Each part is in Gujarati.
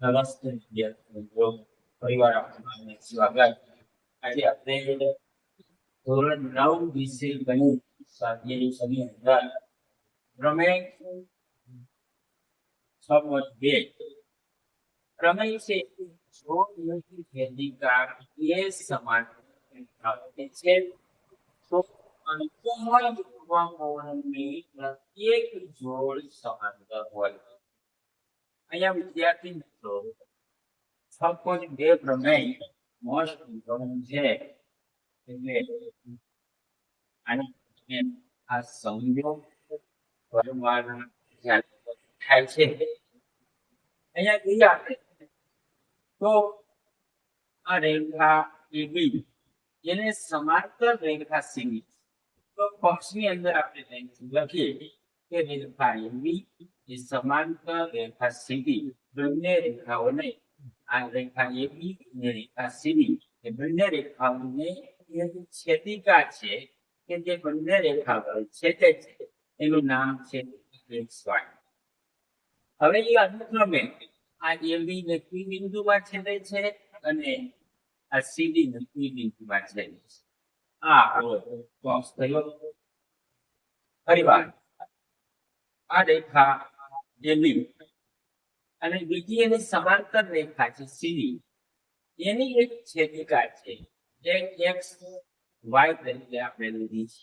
નમસ્તે વિદ્યાર્થી મિત્રો પરિવાર આપણને સ્વાગત આજે આપણે ધોરણ નવ વિષય ગણિત સ્વાધ્યાય સમી અંદર પ્રમેય છ પોઈન્ટ બે પ્રમેય છે જો યોગી ભેદિકા એ સમાન આપે છે તો અંતમાં ઉપમાઓની પ્રત્યેક જોડ સમાંતર હોય અહીંયા વિદ્યાર્થી મિત્રો છ પોઈન્ટ બે પ્રમેય મોસ્ટ ઇમ્પોર્ટન્ટ છે. એટલે આને આ સમજો વારંવાર થાય છે. અહીંયા જોઈએ આપણે. તો આ રેખા AB એને સમાંતર રેખા CD તો પક્ષની અંદર આપણે લખીએ. કે રેખા AB એ સમાંતર રેખા CD બંને રેખાઓને આ રેખા AB અને રેખા CD એ બંને રેખાઓને છેદિકા છે કે જે બંને રેખાઓ છેદે છે એનું નામ છે હવે એ અનુક્રમે આ AB ને P બિંદુમાં છેદે છે અને આ CD ને P બિંદુમાં છેદે છે આ બોક્સ થયો ફરી વાર આ રેખા AB અને બીજી એની સમાંતર રેખા છે CD એની એક છેદિકા છે એક એક્સ વાય તરીકે આપણે લીધી છે.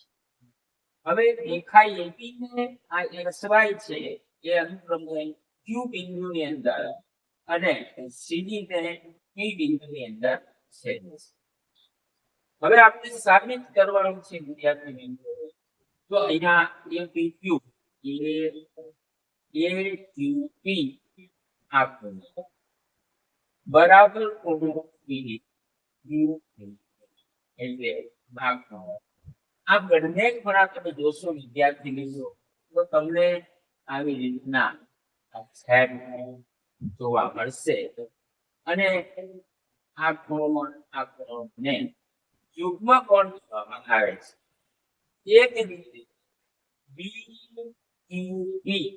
હવે રેખા AB ને આ xy છે, એ અનુક્રમે ક્યુ બિંદુની અંદર અને સીડી ને પી બિંદુની અંદર છે. હવે આપણે સાબિત કરવાનું છે વિદ્યાર્થી બિંદુ તો અહીંયા APQ બરાબર એટલે ભાગનો ખૂણા તમે જોશો વિદ્યાર્થી લીધો તો તમને આવી રીતના જોવા મળશે. અને આ કોણ આ ખૂણો ને યુગ્મ કોણ આવે છે. એક રીતે U B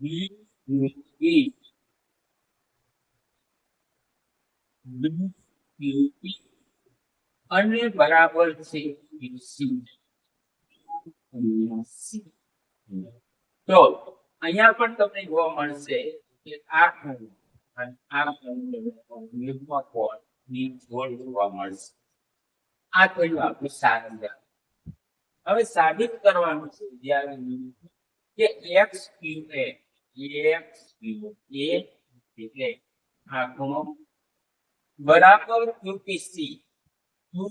B U B B U B અને બરાબર છે યુસી તો અહીંયા પણ તમને જોવા મળશે કે આ ખંડ અને આ ખંડમાં કોણ? ની જોડ જોવા મળશે આ થયું આપણું સાધન હવે સાબિત કરવાનું છે વિદ્યાર્થી કે X Q A X Q A એટલે આ ખૂણો બરાબર યુપીસી ટુ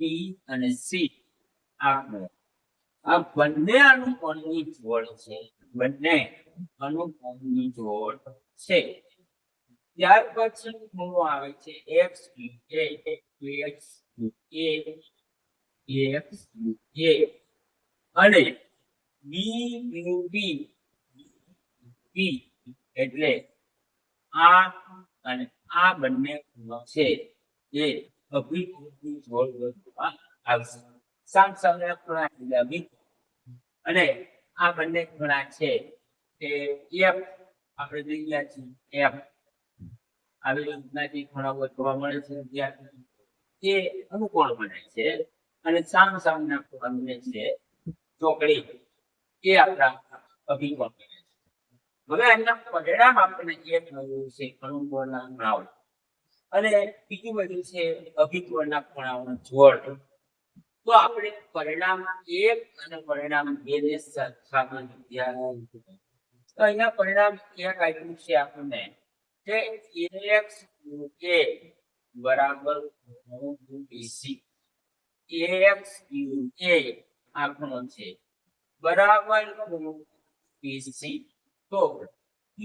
પી અને સી આ ખૂણો આ બંને અનુકોણની જોડ છે. બંને અનુકોણની જોડ છે. ત્યાર પછી ખૂણો આવે છે? X Q A X A X A અને બી યુ બી બી એટલે આ અને આ બંને છે એ અભિકૃતિ જોડ વસ્તુમાં આવશે. સામ સામે ખૂણા એટલે અને આ બંને ખૂણા છે તે એફ આપણે જોઈ ગયા છીએ એફ આવી રીતના જે ખૂણાઓ જોવા મળે છે વિદ્યાર્થી એ અનુકોણ બને છે અને સામ સામના ખૂણા બને છે. ચોકડી. એ આપણા અભિગમ હવે એના પરિણામ આપણને એ મળ્યું છે અનુકોણના ખૂણાઓ અને બીજું બધું છે અભિગમના ખૂણાઓનો જોડ. તો આપણે પરિણામ એક અને પરિણામ બે ને સરખામણી ધ્યાન તો અહીંયા પરિણામ એક આપ્યું છે આપણને કે એક્સ કે બરાબર એક્સ યુ a આપણો છે. બરાબર બીસી તો q,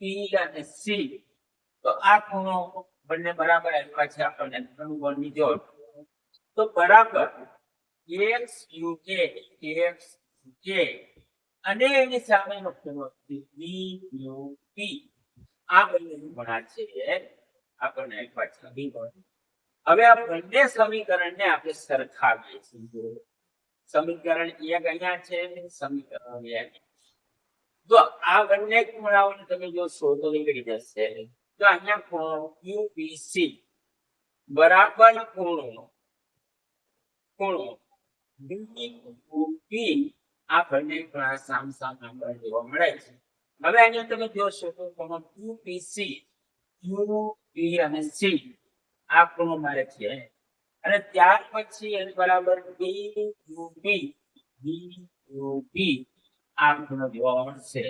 p અને c. તો આ ખૂણો બંને બરાબર આપ્યા છે આપણને. અનુબળની જોડ તો બરાબર u a ax a અને એની સામેનો ખૂણો b u, p. આ બંને ગુણા છે. આપણને આપ્યા છે હવે આ બંને સમીકરણને આપણે સરખાવીએ છીએ. સમીકરણ એક અહીંયા છે, સમીકરણ એક જો આ બંને ખૂણાઓને તમે જો શોધો નીકળી જશે તો અહીંયા ખૂણો યુપીસી બરાબર ખૂણો ખૂણો DUP આ બંને ખૂણા સામ સામે આપણને જોવા મળે છે. હવે અહીંયા તમે જોશો તો ખૂણો UPC UP અને સી આ ખૂણો મારે છે. અને ત્યાર પછી એની બરાબર DUP બી આ ખૂણો જોવા મળશે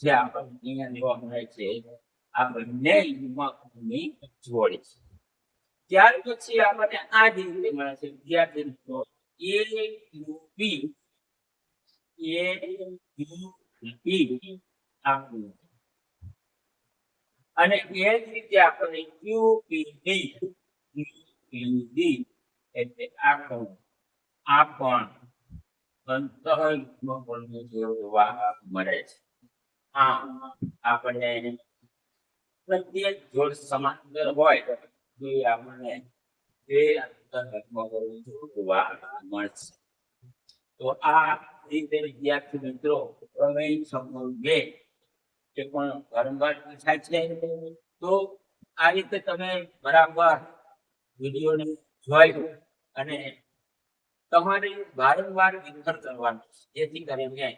જે આપણને જોવા મળે છે. આ બંને યુગ્મની જોડી છે. ત્યાર પછી આપણને આ જે મળે છે. વિદ્યાર્થી મિત્રો AUP AUP આ ખૂણો અને એ જ રીતે આપણને QPD QPD એટલે આ ખૂણો આ પણ જોવા મળે છે. આમ આપણને પ્રત્યેક જોડ સમાંતર હોય તો આપણને બે અંતઃયુગ્મકોણ જોવા મળશે. તો આ રીતે વિદ્યાર્થી મિત્રો પ્રમેય સંબંધ બે એ પણ વારંવાર પૂછાય છે, તો આ રીતે તમે બરાબર વિડીયોને જોયું અને તમારે વારંવાર વિખર કરવાનું જેથી કરીને